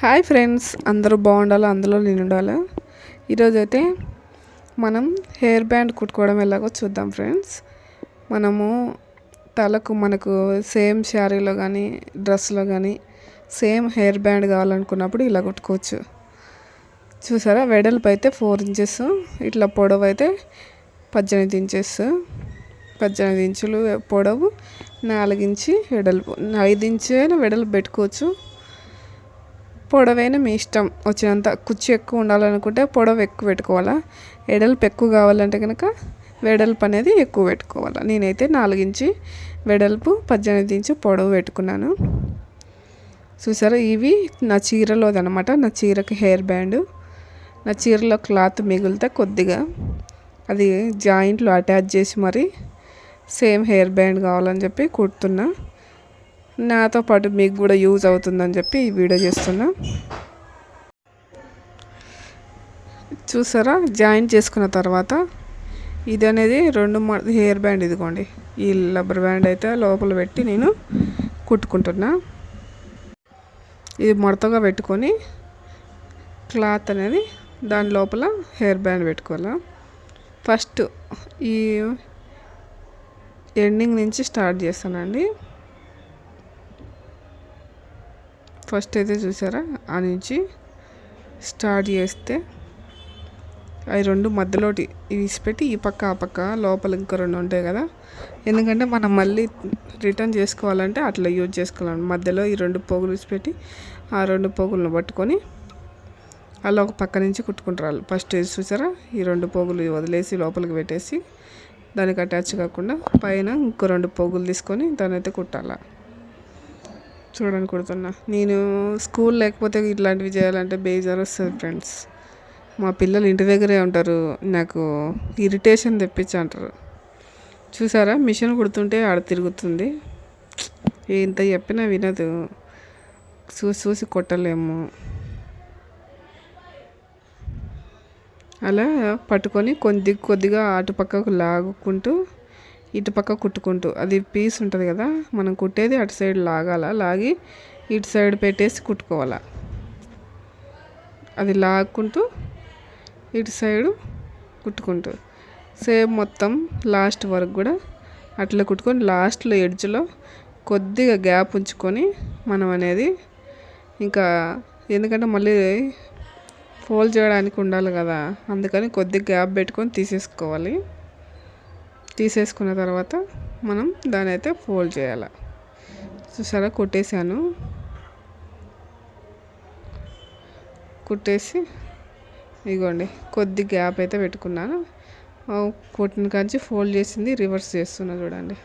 Hi friends అందరూ బాగుండాలి? అందులో నేను ఉండాలి ఈరోజు అయితే మనం హెయిర్ బ్యాండ్ కుట్టుకోవడం ఎలాగో చూద్దాం ఫ్రెండ్స్. మనము తలకు మనకు సేమ్ శారీలో కానీ డ్రెస్లో కానీ సేమ్ హెయిర్ బ్యాండ్ కావాలనుకున్నప్పుడు ఇలా కుట్టుకోవచ్చు. చూసారా? వెడల్పు అయితే ఫోర్ ఇంచెస్ ఇట్లా పొడవు అయితే పద్దెనిమిది ఇంచెస్ పద్దెనిమిది ఇంచులు పొడవు నాలుగించి వెడల్పు ఐదు ఇంచు అయినా వెడల్పు పెట్టుకోవచ్చు. పొడవైన మీ ఇష్టం వచ్చినంత కుచ్చు ఎక్కువ ఉండాలనుకుంటే పొడవు ఎక్కువ పెట్టుకోవాలా? వెడల్పు ఎక్కువ కావాలంటే కనుక వెడల్పు అనేది ఎక్కువ పెట్టుకోవాలి? నేనైతే నాలుగించి వెడల్పు పద్దెనిమిది ఇంచు పొడవు పెట్టుకున్నాను. చూసారా? ఇవి నా చీరలోదనమాట నా చీరకి హెయిర్ బ్యాండ్. నా చీరలో క్లాత్ మిగిలితే కొద్దిగా. అది జాయింట్లో అటాచ్ చేసి మరి సేమ్ హెయిర్ బ్యాండ్ కావాలని చెప్పి కుడుతున్నా. నాతో పాటు మీకు కూడా యూజ్ అవుతుందని చెప్పి ఈ వీడియో చేస్తున్నా. చూసారా? జాయిన్ చేసుకున్న తర్వాత ఇది అనేది రెండు హెయిర్ బ్యాండ్ ఇదిగోండి. ఈ రబ్బర్ బ్యాండ్ అయితే లోపల పెట్టి నేను కుట్టుకుంటున్నా. ఇది మడతగా పెట్టుకొని క్లాత్ అనేది దాని లోపల హెయిర్ బ్యాండ్ పెట్టుకోవాలి. ఫస్ట్ ఈ ఎండింగ్ నుంచి స్టార్ట్ చేస్తానండి. ఫస్ట్ అయితే చూసారా? ఆ నుంచి స్టార్ట్ చేస్తే అవి రెండు మధ్యలోటి పెట్టి ఈ పక్క ఆ పక్క లోపల ఇంకా రెండు ఉంటాయి కదా? ఎందుకంటే మనం మళ్ళీ రిటర్న్ చేసుకోవాలంటే అట్లా యూజ్ చేసుకోవాలి మధ్యలో ఈ రెండు పోగులు పెట్టి ఆ రెండు పోగులను పట్టుకొని అలా ఒక పక్క నుంచి కుట్టుకుంటారు ఫస్ట్ చూసారా? ఈ రెండు పోగులు వదిలేసి లోపలికి పెట్టేసి దానికి అటాచ్ కాకుండా పైన ఇంకో రెండు పోగులు తీసుకొని దాని అయితే కుట్టాలి. చూడండి కుడుతున్నా. నేను స్కూల్ లేకపోతే ఇట్లాంటివి చేయాలంటే బేజార్ వస్తుంది ఫ్రెండ్స్. మా పిల్లలు ఇంటి దగ్గరే ఉంటారు. నాకు ఇరిటేషన్ తెప్పించి అంటారు చూసారా? మిషన్ కుడుతుంటే ఆడ తిరుగుతుంది. ఎంత చెప్పినా వినదు. చూసి చూసి కొట్టలేము. అలా పట్టుకొని కొద్ది కొద్దిగా అటుపక్కకు లాగుకుంటూ ఇటు పక్క కుట్టుకుంటూ. అది పీస్ ఉంటుంది కదా మనం కుట్టేది అటు సైడ్ లాగాల లాగి ఇటు సైడ్ పెట్టేసి కుట్టుకోవాలి. అది లాక్కుంటూ ఇటు సైడు కుట్టుకుంటూ. సేమ్ మొత్తం లాస్ట్ వరకు కూడా అట్లా కుట్టుకొని లాస్ట్లో ఎడ్జ్లో కొద్దిగా గ్యాప్ ఉంచుకొని మనం అనేది ఇంకా ఎందుకంటే మళ్ళీ ఫోల్డ్ చేయడానికి ఉండాలి కదా అందుకని కొద్దిగా గ్యాప్ పెట్టుకొని తీసేసుకోవాలి. తీసేసుకున్న తర్వాత మనం దాని అయితే ఫోల్డ్ చేయాలి. చూసారా? కుట్టేసాను కుట్టేసి ఇగోండి కొద్ది గ్యాప్ అయితే పెట్టుకున్నాను. కొట్టిన కాంచి ఫోల్డ్ చేసింది రివర్స్ చేస్తున్నా చూడండి.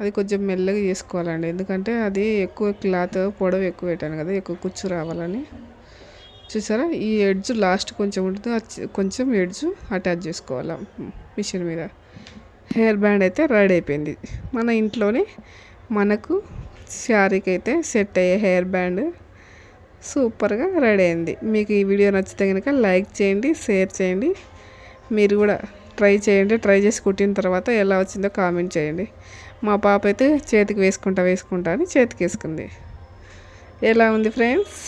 అది కొంచెం మెల్లగా చేసుకోవాలండి. ఎందుకంటే అది ఎక్కువ క్లాత్ పొడవు ఎక్కువ పెట్టాను కదా ఎక్కువ కుచ్చు రావాలని. చూసారా? ఈ ఎడ్జ్ లాస్ట్ కొంచెం ఉంటుంది. కొంచెం ఎడ్జ్ అటాచ్ చేసుకోవాలి? మిషన్ మీద. హెయిర్ బ్యాండ్ అయితే రెడీ అయిపోయింది. మన ఇంట్లోనే మనకు శారీకి అయితే సెట్ అయ్యే హెయిర్ బ్యాండ్ సూపర్గా రెడీ అయింది. మీకు ఈ వీడియో నచ్చితే కనుక లైక్ చేయండి షేర్ చేయండి. మీరు కూడా ట్రై చేయండి. ట్రై చేసి కుట్టిన తర్వాత ఎలా వచ్చిందో కామెంట్ చేయండి. మా పాప అయితే చేతికి వేసుకుంటా వేసుకుంటా అని చేతికి వేసుకుంది ఎలా ఉంది ఫ్రెండ్స్?